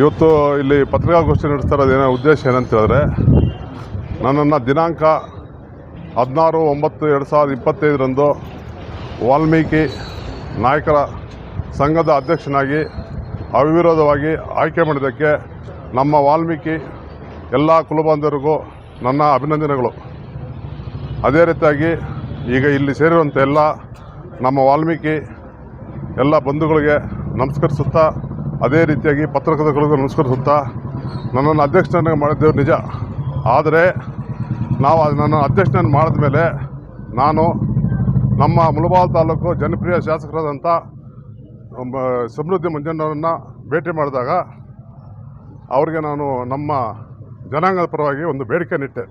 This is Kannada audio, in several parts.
ಇವತ್ತು ಇಲ್ಲಿ ಪತ್ರಿಕಾಗೋಷ್ಠಿ ನಡೆಸ್ತಾ ಏನೋ ಉದ್ದೇಶ ಏನಂತ ಹೇಳಿದ್ರೆ, ನನ್ನನ್ನು ದಿನಾಂಕ ಹದಿನಾರು ಒಂಬತ್ತು ಎರಡು ಸಾವಿರದ ಇಪ್ಪತ್ತೈದರಂದು ವಾಲ್ಮೀಕಿ ನಾಯಕರ ಸಂಘದ ಅಧ್ಯಕ್ಷನಾಗಿ ಅವಿರೋಧವಾಗಿ ಆಯ್ಕೆ ಮಾಡಿದ್ದಕ್ಕೆ ನಮ್ಮ ವಾಲ್ಮೀಕಿ ಎಲ್ಲ ಕುಲಬಾಂಧವರಿಗೂ ನನ್ನ ಅಭಿನಂದನೆಗಳು. ಅದೇ ರೀತಿಯಾಗಿ ಈಗ ಇಲ್ಲಿ ಸೇರಿರುವಂಥ ಎಲ್ಲ ನಮ್ಮ ವಾಲ್ಮೀಕಿ ಎಲ್ಲ ಬಂಧುಗಳಿಗೆ ನಮಸ್ಕರಿಸುತ್ತಾ ಅದೇ ರೀತಿಯಾಗಿ ಪತ್ರಕರ್ತರಿಗೂ ನಮಸ್ಕರಿಸುತ್ತಾ ನನ್ನನ್ನು ಅಧ್ಯಕ್ಷನನ್ನು ಮಾಡಿದ್ದೇವೆ ನಿಜ. ಆದರೆ ನಾವು ನನ್ನ ಅಧ್ಯಕ್ಷನನ್ನು ಮಾಡಿದ ಮೇಲೆ ನಾನು ನಮ್ಮ ಮುಳಬಾಲ್ ತಾಲೂಕು ಜನಪ್ರಿಯ ಶಾಸಕರಾದಂಥ ಸಮೃದ್ಧಿ ಮಂಜಣ್ಣವರನ್ನು ಭೇಟಿ ಮಾಡಿದಾಗ ಅವರಿಗೆ ನಾನು ನಮ್ಮ ಜನಾಂಗದ ಪರವಾಗಿ ಒಂದು ಬೇಡಿಕೆ ನಿಟ್ಟೆ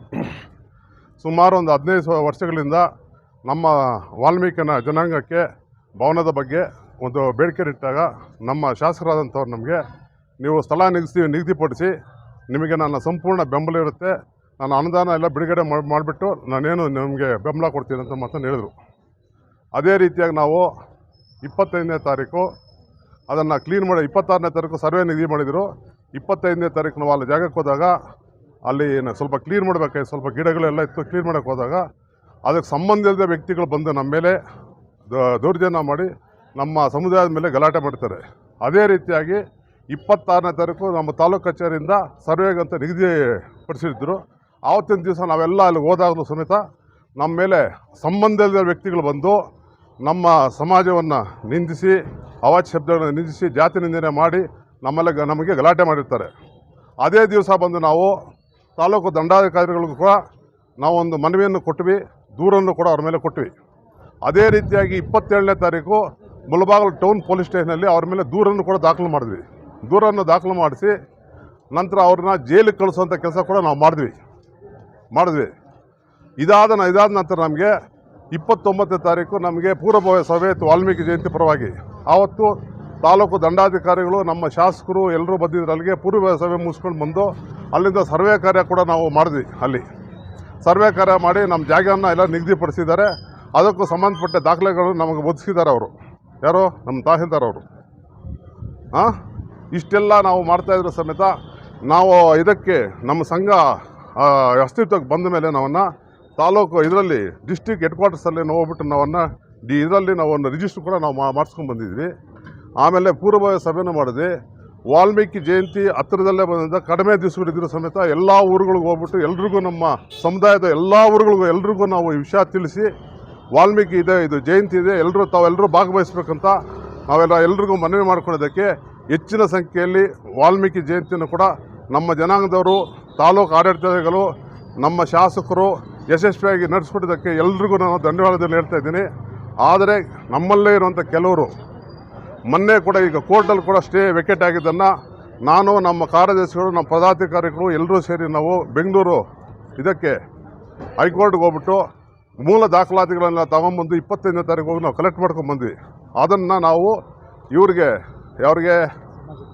ಸುಮಾರು ಒಂದು ಹದಿನೈದು ವರ್ಷಗಳಿಂದ ನಮ್ಮ ವಾಲ್ಮೀಕಿನ ಜನಾಂಗಕ್ಕೆ ಭವನದ ಬಗ್ಗೆ ಒಂದು ಬೇಡಿಕೆ ಇಟ್ಟಾಗ ನಮ್ಮ ಶಾಸಕರಾದಂಥವ್ರು ನಮಗೆ, ನೀವು ಸ್ಥಳ ನಿಗದಿ ನಿಗದಿಪಡಿಸಿ ನಿಮಗೆ ನನ್ನ ಸಂಪೂರ್ಣ ಬೆಂಬಲ ಇರುತ್ತೆ. ನಾನು ಅನುದಾನ ಎಲ್ಲ ಬಿಡುಗಡೆ ಮಾಡಿ ಮಾಡಿಬಿಟ್ಟು ನಾನೇನು ನಿಮಗೆ ಬೆಂಬಲ ಕೊಡ್ತೀನಿ ಅಂತ ಮಾತನ್ನು ಹೇಳಿದರು. ಅದೇ ರೀತಿಯಾಗಿ ನಾವು ಇಪ್ಪತ್ತೈದನೇ ತಾರೀಕು, ಅದನ್ನು ಕ್ಲೀನ್ ಮಾಡಿ ಇಪ್ಪತ್ತಾರನೇ ತಾರೀಕು ಸರ್ವೆ ನಿಗದಿ ಮಾಡಿದರು. ಇಪ್ಪತ್ತೈದನೇ ತಾರೀಕು ನಾವು ಅಲ್ಲಿ ಜಾಗಕ್ಕೆ ಹೋದಾಗ, ಅಲ್ಲಿ ಸ್ವಲ್ಪ ಕ್ಲೀನ್ ಮಾಡಬೇಕಾಯ್ತು ಸ್ವಲ್ಪ ಗಿಡಗಳೆಲ್ಲ ಇತ್ತು, ಕ್ಲೀನ್ ಮಾಡೋಕ್ಕೆ ಹೋದಾಗ, ಅದಕ್ಕೆ ಸಂಬಂಧ ಇಲ್ಲದ ವ್ಯಕ್ತಿಗಳು ಬಂದು ನಮ್ಮ ಮೇಲೆ ದೌರ್ಜನ್ಯ ಮಾಡಿ ನಮ್ಮ ಸಮುದಾಯದ ಮೇಲೆ ಗಲಾಟೆ ಮಾಡ್ತಾರೆ. ಅದೇ ರೀತಿಯಾಗಿ ಇಪ್ಪತ್ತಾರನೇ ತಾರೀಕು ನಮ್ಮ ತಾಲೂಕು ಕಚೇರಿಯಿಂದ ಸರ್ವೆಗಂತ ನಿಗದಿಪಡಿಸಿದ್ರು ಆವತ್ತಿನ ದಿವಸ ನಾವೆಲ್ಲ ಅಲ್ಲಿ ಹೋದಾಗಲೂ ಸಮೇತ ನಮ್ಮ ಮೇಲೆ ಸಂಬಂಧ ಇಲ್ಲದ ವ್ಯಕ್ತಿಗಳು ಬಂದು ನಮ್ಮ ಸಮಾಜವನ್ನು ನಿಂದಿಸಿ, ಅವಾಚ್ಯ ಶಬ್ದಗಳನ್ನು ನಿಂದಿಸಿ, ಜಾತಿ ನಿಂದನೆ ಮಾಡಿ ನಮ್ಮಲ್ಲಿ ನಮಗೆ ಗಲಾಟೆ ಮಾಡಿರ್ತಾರೆ. ಅದೇ ದಿವಸ ಬಂದು ನಾವು ತಾಲೂಕು ದಂಡಾಧಿಕಾರಿಗಳಿಗೂ ಕೂಡ ನಾವೊಂದು ಮನವಿಯನ್ನು ಕೊಟ್ವಿ, ದೂರನ್ನು ಕೂಡ ಅವ್ರ ಮೇಲೆ ಕೊಟ್ವಿ. ಅದೇ ರೀತಿಯಾಗಿ ಇಪ್ಪತ್ತೇಳನೇ ತಾರೀಕು ಮುಳಬಾಗಲು ಟೌನ್ ಪೊಲೀಸ್ ಸ್ಟೇಷನಲ್ಲಿ ಅವ್ರ ಮೇಲೆ ದೂರನ್ನು ಕೂಡ ದಾಖಲು ಮಾಡಿದ್ವಿ. ದೂರನ್ನು ದಾಖಲು ಮಾಡಿಸಿ ನಂತರ ಅವ್ರನ್ನ ಜೈಲಿಗೆ ಕಳಿಸುವಂಥ ಕೆಲಸ ಕೂಡ ನಾವು ಮಾಡಿದ್ವಿ. ಮಾಡಿದ್ವಿ. ಇದಾದ ಇದಾದ ನಂತರ ನಮಗೆ ಇಪ್ಪತ್ತೊಂಬತ್ತನೇ ತಾರೀಕು ನಮಗೆ ಪೂರ್ವಭಾವ ಸಭೆ ಇತ್ತು ವಾಲ್ಮೀಕಿ ಜಯಂತಿ ಪರವಾಗಿ. ಆವತ್ತು ತಾಲೂಕು ದಂಡಾಧಿಕಾರಿಗಳು, ನಮ್ಮ ಶಾಸಕರು ಎಲ್ಲರೂ ಬಂದಿದ್ರು. ಅಲ್ಲಿಗೆ ಪೂರ್ವಭಾವಿ ಸಭೆ ಮುಗಿಸ್ಕೊಂಡು ಬಂದು ಅಲ್ಲಿಂದ ಸರ್ವೆ ಕಾರ್ಯ ಕೂಡ ನಾವು ಮಾಡಿದ್ವಿ ಅಲ್ಲಿ. ಸರ್ವೆ ಕಾರ್ಯ ಮಾಡಿ ನಮ್ಮ ಜಾಗವನ್ನು ಎಲ್ಲ ನಿಗದಿಪಡಿಸಿದ್ದಾರೆ. ಅದಕ್ಕೂ ಸಂಬಂಧಪಟ್ಟ ದಾಖಲೆಗಳು ನಮಗೆ ಒದಗಿಸಿದ್ದಾರೆ ಅವರು. ಯಾರು? ನಮ್ಮ ತಹಸೀಲ್ದಾರ್ ಅವರು. ಹಾಂ ಇಷ್ಟೆಲ್ಲ ನಾವು ಮಾಡ್ತಾಯಿದ್ರು ಸಮೇತ ನಾವು ಇದಕ್ಕೆ ನಮ್ಮ ಸಂಘ ಅಸ್ತಿತ್ವಕ್ಕೆ ಬಂದ ಮೇಲೆ ನಾವನ್ನು ತಾಲೂಕು ಇದರಲ್ಲಿ ಡಿಸ್ಟಿಕ್ ಹೆಡ್ ಕ್ವಾರ್ಟರ್ಸಲ್ಲಿ ನಾವು ಹೋಗ್ಬಿಟ್ಟು ನಾವನ್ನು ಡಿ, ಇದರಲ್ಲಿ ನಾವು ಒಂದು ರಿಜಿಸ್ಟ್ರ್ ಕೂಡ ನಾವು ಮಾಡಿಸ್ಕೊಂಡು ಬಂದಿದ್ವಿ. ಆಮೇಲೆ ಪೂರ್ವಭಾವಿ ಸಭೆನೂ ಮಾಡಿದ್ವಿ. ವಾಲ್ಮೀಕಿ ಜಯಂತಿ ಹತ್ತಿರದಲ್ಲೇ ಬಂದಿದ್ದ ಕಡಿಮೆ ದಿವಸಗಳಿದ್ದರೂ ಸಮೇತ ಎಲ್ಲ ಊರುಗಳಿಗೆ ಹೋಗ್ಬಿಟ್ಟು ಎಲ್ರಿಗೂ ನಮ್ಮ ಸಮುದಾಯದ ಎಲ್ಲ ಊರುಗಳಿಗೂ ಎಲ್ರಿಗೂ ನಾವು ವಿಷಯ ತಿಳಿಸಿ ವಾಲ್ಮೀಕಿ ಇದೆ, ಇದು ಜಯಂತಿ ಇದೆ ಎಲ್ಲರೂ ತಾವೆಲ್ಲರೂ ಭಾಗವಹಿಸ್ಬೇಕಂತ ನಾವೆಲ್ಲ ಎಲ್ರಿಗೂ ಮನವಿ ಮಾಡ್ಕೊಳ್ಳೋದಕ್ಕೆ ಹೆಚ್ಚಿನ ಸಂಖ್ಯೆಯಲ್ಲಿ ವಾಲ್ಮೀಕಿ ಜಯಂತಿಯನ್ನು ಕೂಡ ನಮ್ಮ ಜನಾಂಗದವರು, ತಾಲೂಕು ಆಡಳಿತಗಳು ನಮ್ಮ ಶಾಸಕರು ಯಶಸ್ವಿಯಾಗಿ ನಡೆಸ್ಕೊಟ್ಟಿದ್ದಕ್ಕೆ ಎಲ್ರಿಗೂ ನಾನು ಧನ್ಯವಾದದಲ್ಲಿ ಹೇಳ್ತಾ ಇದ್ದೀನಿ. ಆದರೆ ನಮ್ಮಲ್ಲೇ ಇರುವಂಥ ಕೆಲವರು, ಮೊನ್ನೆ ಕೂಡ ಈಗ ಕೋರ್ಟಲ್ಲಿ ಕೂಡ ಸ್ಟೇ ವೆಕೆಟ್ ಆಗಿದ್ದನ್ನು ನಾನು, ನಮ್ಮ ಕಾರ್ಯದರ್ಶಿಗಳು, ನಮ್ಮ ಪದಾಧಿಕಾರಿಗಳು ಎಲ್ಲರೂ ಸೇರಿ ನಾವು ಬೆಂಗಳೂರು ಇದಕ್ಕೆ ಹೈಕೋರ್ಟ್ಗೆ ಹೋಗ್ಬಿಟ್ಟು ಮೂಲ ದಾಖಲಾತಿಗಳನ್ನ ತಗೊಂಬಂದು ಇಪ್ಪತ್ತೈದನೇ ತಾರೀಕು ಹೋಗಿ ನಾವು ಕಲೆಕ್ಟ್ ಮಾಡ್ಕೊಂಡು ಬಂದ್ವಿ. ಅದನ್ನು ನಾವು ಇವ್ರಿಗೆ ಅವ್ರಿಗೆ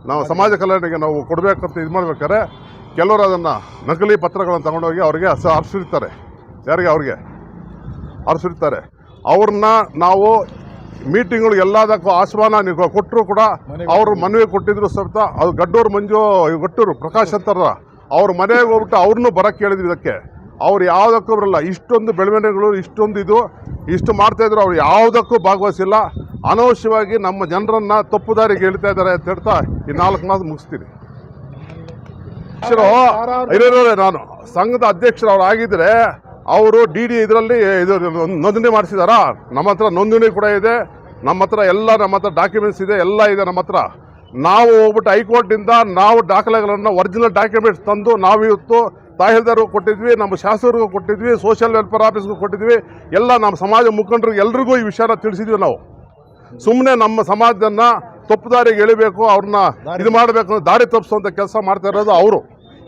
ನಾವು ಸಮಾಜ ಕಲ್ಯಾಣಿಗೆ ನಾವು ಕೊಡಬೇಕಂತ ಇದು ಮಾಡ್ಬೇಕಾದ್ರೆ ಕೆಲವರು ಅದನ್ನು ನಕಲಿ ಪತ್ರಗಳನ್ನು ತಗೊಂಡೋಗಿ ಅವ್ರಿಗೆ ಹಸ ಹರಿಸಿರ್ತಾರೆ ಯಾರಿಗೆ? ಅವ್ರಿಗೆ. ಹರಿಸಿರ್ತಾರೆ ಅವ್ರನ್ನ ನಾವು ಮೀಟಿಂಗ್ಗಳು ಎಲ್ಲದಕ್ಕೂ ಆಹ್ವಾನ ನೀವು ಕೊಟ್ಟರು ಕೂಡ ಅವರು ಮನವಿ ಕೊಟ್ಟಿದ್ರು ಸಹಿತ ಅದು ಗಡ್ಡೂರು ಮಂಜು ಗಟ್ಟೂರು ಪ್ರಕಾಶ್ ಅಂತಾರ ಅವ್ರ ಮನೆಗೆ ಹೋಗ್ಬಿಟ್ಟು ಅವ್ರನ್ನೂ ಬರೋಕ್ಕೆ ಹೇಳಿದ್ವಿ ಇದಕ್ಕೆ. ಅವ್ರು ಯಾವುದಕ್ಕೂ ಬರಲ್ಲ. ಇಷ್ಟೊಂದು ಬೆಳವಣಿಗೆಗಳು, ಇಷ್ಟೊಂದು ಇದು, ಇಷ್ಟು ಮಾಡ್ತಾಯಿದ್ರು ಅವ್ರು ಯಾವುದಕ್ಕೂ ಭಾಗವಹಿಸಿಲ್ಲ. ಅನವಶ್ಯವಾಗಿ ನಮ್ಮ ಜನರನ್ನು ತಪ್ಪು ದಾರಿಗೆ ಹೇಳ್ತಾ ಇದ್ದಾರೆ ಅಂತ ಹೇಳ್ತಾ ಈ ನಾಲ್ಕು ಮಾತು ಮುಗಿಸ್ತೀನಿ. ನಾನು ಸಂಘದ ಅಧ್ಯಕ್ಷರು ಅವ್ರು ಆಗಿದ್ರೆ ಅವರು ಡಿ ಡಿ ಇದರಲ್ಲಿ ಇದು ನೋಂದಣಿ ಮಾಡಿಸಿದಾರ? ನಮ್ಮ ಹತ್ರ ನೋಂದಣಿ ಕೂಡ ಇದೆ. ನಮ್ಮ ಹತ್ರ ಎಲ್ಲ, ನಮ್ಮ ಹತ್ರ ಡಾಕ್ಯುಮೆಂಟ್ಸ್ ಇದೆ, ಎಲ್ಲ ಇದೆ ನಮ್ಮ ಹತ್ರ. ನಾವು ಹೋಗ್ಬಿಟ್ಟು ಹೈಕೋರ್ಟಿಂದ ನಾವು ದಾಖಲೆಗಳನ್ನು ಒರಿಜಿನಲ್ ಡಾಕ್ಯುಮೆಂಟ್ಸ್ ತಂದು ನಾವು ಇವತ್ತು ತಹಸೀಲ್ದಾರ್ಗೂ ಕೊಟ್ಟಿದ್ವಿ ನಮ್ಮ ಶಾಸಕರಿಗೂ ಕೊಟ್ಟಿದ್ವಿ ಸೋಷಿಯಲ್ ವೆಲ್ಫೇರ್ ಆಫೀಸ್ಗೂ ಕೊಟ್ಟಿದ್ವಿ. ಎಲ್ಲ ನಮ್ಮ ಸಮಾಜ ಮುಖಂಡರು ಎಲ್ರಿಗೂ ಈ ವಿಷಯನ ತಿಳಿಸಿದ್ವಿ ನಾವು. ಸುಮ್ಮನೆ ನಮ್ಮ ಸಮಾಜನ ತಪ್ಪು ದಾರಿಗೆ ಎಳಿಬೇಕು ಅವ್ರನ್ನ ಇದು ಮಾಡಬೇಕು ಅಂತ ದಾರಿ ತಪ್ಪಿಸುವಂಥ ಕೆಲಸ ಮಾಡ್ತಾ ಇರೋದು ಅವರು.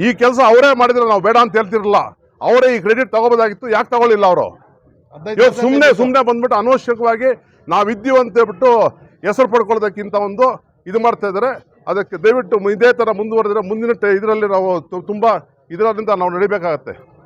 ಈ ಕೆಲಸ ಅವರೇ ಮಾಡಿದ್ರೆ ನಾವು ಬೇಡ ಅಂತ ಹೇಳ್ತಿರಲ್ಲ. ಅವರೇ ಈ ಕ್ರೆಡಿಟ್ ತಗೋಬೋದಾಗಿತ್ತು ಯಾಕೆ ತಗೊಳ್ಳಿಲ್ಲ ಅವರು? ಇವಾಗ ಸುಮ್ಮನೆ ಸುಮ್ಮನೆ ಬಂದ್ಬಿಟ್ಟು ಅನವಶ್ಯಕವಾಗಿ ನಾವಿದ್ದೀವಿ ಅಂತ ಹೇಳ್ಬಿಟ್ಟು ಹೆಸರು ಪಡ್ಕೊಳ್ಳೋದಕ್ಕಿಂತ ಒಂದು ಇದು ಮಾಡ್ತಾ ಇದ್ದಾರೆ. ಅದಕ್ಕೆ ದಯವಿಟ್ಟು ಇದೇ ಥರ ಮುಂದುವರೆದ್ರೆ ಮುಂದಿನ ಇದರಲ್ಲಿ ನಾವು ತುಂಬ ಇದರಿಂದ ನಾವು ನಡಿಬೇಕಾಗತ್ತೆ.